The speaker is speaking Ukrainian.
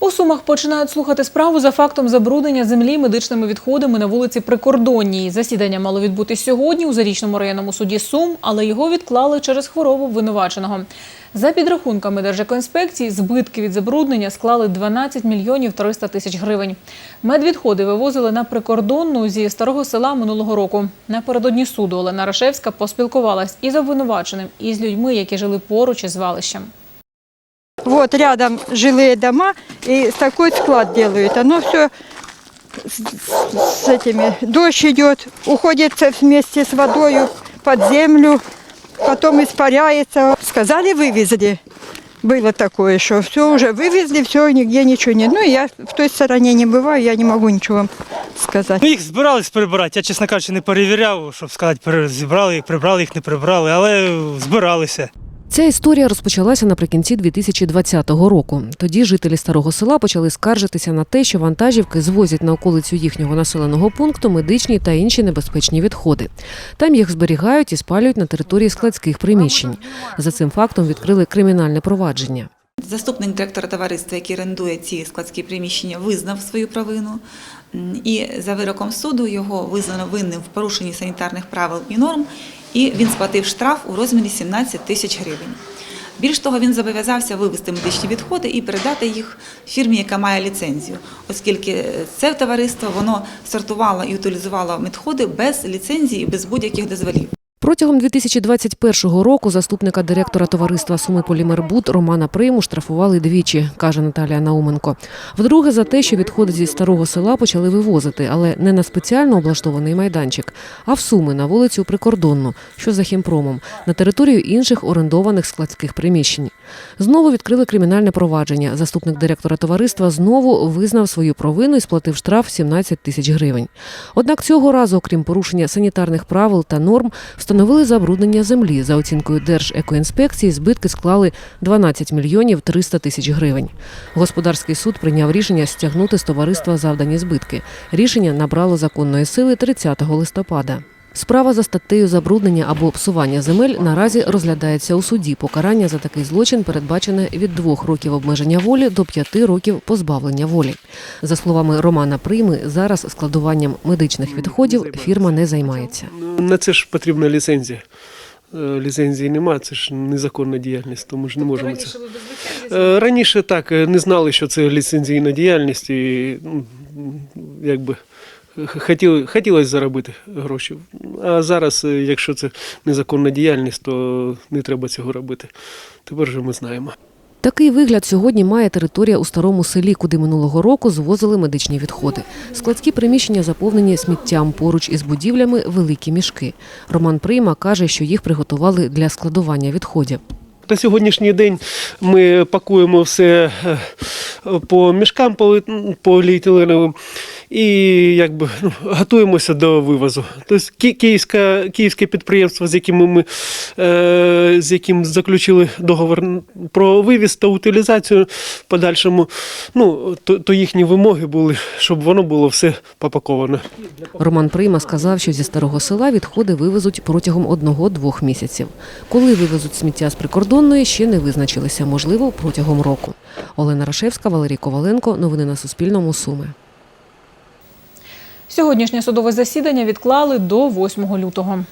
У Сумах починають слухати справу за фактом забруднення землі медичними відходами на вулиці Прикордонній. Засідання мало відбутись сьогодні у Зарічному районному суді Сум, але його відклали через хворобу обвинуваченого. За підрахунками Держекоінспекції, збитки від забруднення склали 12 мільйонів 300 тисяч гривень. Медвідходи вивозили на прикордонну зі старого села минулого року. Напередодні суду Олена Рашевська поспілкувалась із обвинуваченим, і з людьми, які жили поруч із звалищем. Вот рядом жилые дома, и такой склад делают. Оно все с, с этими, дождь идет, уходит вместе с водой под землю, потом испаряется. Сказали, вывезли. Было такое, что все уже вывезли, все, нигде ничего нет. Ну, я в той стороне не бываю, я не могу ничего вам сказать. Ну, їх збирались прибирати. Я, чесно кажучи, не перевіряв, щоб сказати, пере- зібрали їх, прибрали їх, не прибрали, але збиралися. Ця історія розпочалася наприкінці 2020 року. Тоді жителі старого села почали скаржитися на те, що вантажівки звозять на околицю їхнього населеного пункту медичні та інші небезпечні відходи. Там їх зберігають і спалюють на території складських приміщень. За цим фактом відкрили кримінальне провадження. Заступник директора товариства, який орендує ці складські приміщення, визнав свою провину. І за вироком суду його визнано винним в порушенні санітарних правил і норм, і він сплатив штраф у розмірі 17 тисяч гривень. Більш того, він зобов'язався вивезти медичні відходи і передати їх фірмі, яка має ліцензію, оскільки це товариство воно сортувало і утилізувало відходи без ліцензії і без будь-яких дозволів. Протягом 2021 року заступника директора товариства Суми Полімербуд Романа Приму штрафували двічі, каже Наталія Науменко. Вдруге за те, що відходи зі старого села почали вивозити, але не на спеціально облаштований майданчик, а в Суми на вулицю Прикордонну, що за хімпромом, на територію інших орендованих складських приміщень. Знову відкрили кримінальне провадження. Заступник директора товариства знову визнав свою провину і сплатив штраф 17 тисяч гривень. Однак цього разу, окрім порушення санітарних правил та норм, встановили забруднення землі. За оцінкою Держекоінспекції збитки склали 12 мільйонів 300 тисяч гривень. Господарський суд прийняв рішення стягнути з товариства завдані збитки. Рішення набрало законної сили 30 листопада. Справа за статтею забруднення або псування земель наразі розглядається у суді. Покарання за такий злочин передбачене від двох років обмеження волі до п'яти років позбавлення волі. За словами Романа Прийми, зараз складуванням медичних відходів фірма не займається. На це ж потрібна ліцензія. Е, Ліцензії нема, це ж незаконна діяльність, тому ж не можемо це. Е, Раніше так е, не знали, що це ліцензійна діяльність, і ну, якби хотіли, хотілося заробити гроші. А зараз, е, якщо це незаконна діяльність, то не треба цього робити. Тепер вже ми знаємо. Такий вигляд сьогодні має територія у старому селі, куди минулого року звозили медичні відходи. Складські приміщення заповнені сміттям поруч із будівлями великі мішки. Роман Прийма каже, що їх приготували для складування відходів. На сьогоднішній день ми пакуємо все е, по мішкам поліетиленовим і якби ну, готуємося до вивозу. Тобто ки- київська, київське підприємство, з яким ми е, з яким заключили договор про вивіз та утилізацію в подальшому, ну, то, то їхні вимоги були, щоб воно було все попаковано. Роман Прийма сказав, що зі старого села відходи вивезуть протягом одного-двох місяців. Коли вивезуть сміття з прикордонної, ще не визначилися, можливо, протягом року. Олена Рашевська, Валерій Коваленко. Новини на Суспільному. Суми. Сьогоднішнє судове засідання відклали до 8 лютого.